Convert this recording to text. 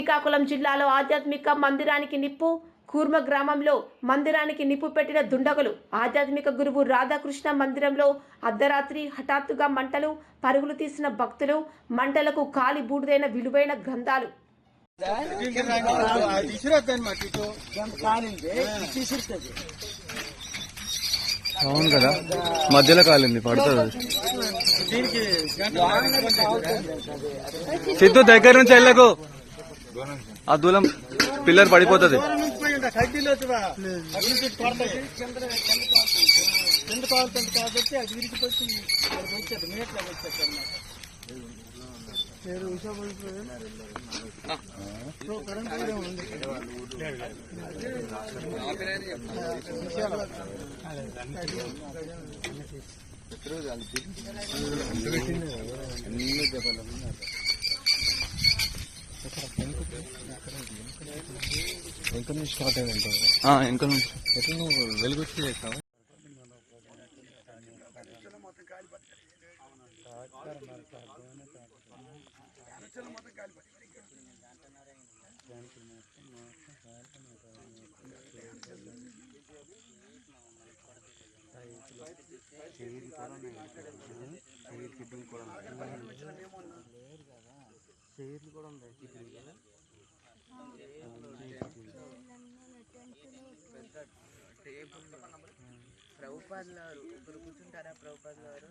శ్రీకాకుళం జిల్లాలో ఆధ్యాత్మిక మందిరానికి నిప్పు కూర్మ గ్రామంలో మందిరానికి నిప్పు పెట్టిన దుండగులు. ఆధ్యాత్మిక గురువు రాధాకృష్ణ మందిరంలో అర్ధరాత్రి హఠాత్తుగా మంటలు పరుగులు తీసిన భక్తులు మంటలకు కాలి బూడిదైన విలువైన గ్రంథాలు. అవును కదా. మధ్యలో కాలింది పడుతుంది. సిద్ధు దగ్గర నుంచి వెళ్ళకు. ఆ దూలం పిల్లర్ పడిపోతుంది కడ్డీలో అటు నుంచి పడతాయి కింద? కాలుతుంది కాబట్టి అది విరిగిపోయి అది వచ్చేది మీట్లోకి వచ్చేది అన్నమాట ఆ, వెనక నుంచి ప్రభుపాదులు గారు ఒకరు కూర్చుంటారా ప్రభుపాదులు గారు